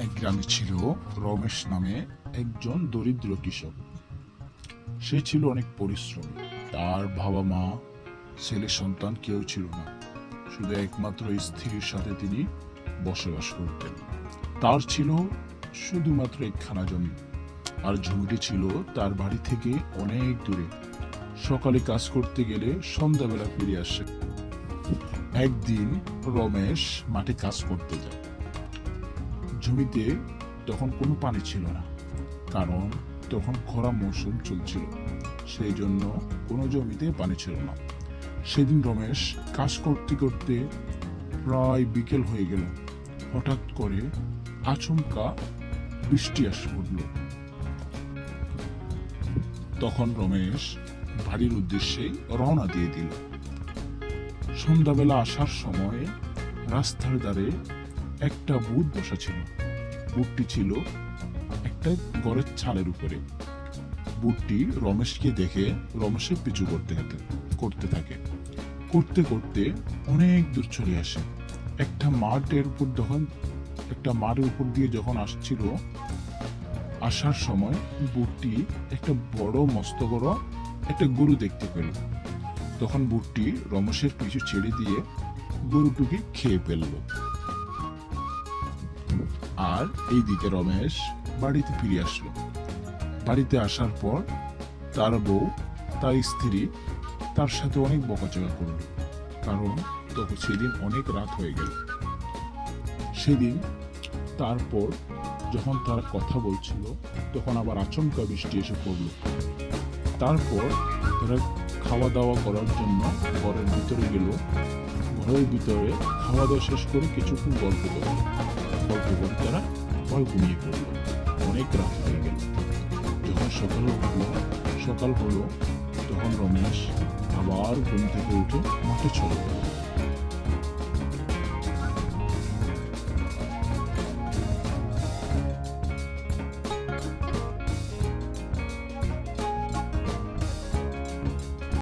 এক গ্রামে ছিল রমেশ নামে একজন দরিদ্র কৃষক। সে ছিল অনেক পরিশ্রমী। তার বাবা মা, ছেলে সন্তান কেউ ছিল না। শুধু একমাত্র স্ত্রীর সাথে তিনি বসবাস করতেন। তার ছিল শুধুমাত্র একখানা জমি। আর জমিটি ছিল তার বাড়ি থেকে অনেক দূরে। সকালে কাজ করতে গেলে সন্ধ্যাবেলা ফিরে আসে। একদিন রমেশ মাঠে কাজ করতে যায়। জমিতে তখন কোনো পানি ছিল না, কারণ তখন খরা মৌসুম চলছিল। সেই জন্য কোনো জমিতে পানি ছিল না। সেদিন রমেশ কাজ করতে করতে প্রায় বিকেল হয়ে গেল। হঠাৎ করে আচমকা বৃষ্টি আসে পড়ল। তখন রমেশ বাড়ির উদ্দেশ্যে রওনা দিয়ে দিল। সন্ধ্যাবেলা আসার সময় রাস্তার ধারে একটা বুট বসা ছিল। বুটটি ছিল একটা গড়ের ছালের উপরে। বুটটি রমেশকে দেখে রমেশের পিছু করতে করতে থাকে। করতে করতে অনেক দূর চলে আসে। একটা মাঠের উপর যখন, একটা মাঠের উপর দিয়ে যখন আসছিল, আসার সময় বুটটি একটা বড়, মস্ত বড় একটা গরু দেখতে পেল। তখন বুটটি রমেশের পিছু ছেড়ে দিয়ে গরুটিকে খেয়ে ফেলল। আর এইদিকে রমেশ বাড়িতে ফিরে আসলো। বাড়িতে আসার পর তার বউ, তার স্ত্রী তার সাথে অনেক বকাচকা করল, কারণ তখন সেদিন অনেক রাত হয়ে গেল। সেদিন তারপর যখন তারা কথা বলছিল, তখন আবার আচমকা বৃষ্টি এসে পড়ল। তারপর তারা খাওয়া দাওয়া করার জন্য ঘরের ভিতরে গেল। ঘরের ভিতরে খাওয়া দাওয়া শেষ করে কিছুক্ষণ গল্প করল। গল্প করে তারা ভয় ঘুমিয়ে পড়ল। অনেক রাত হয়ে গেল। যখন সকাল উঠল সকাল হলো, তখন রমেশ আবার ঘুম থেকে উঠে মাঠে চলে গেল।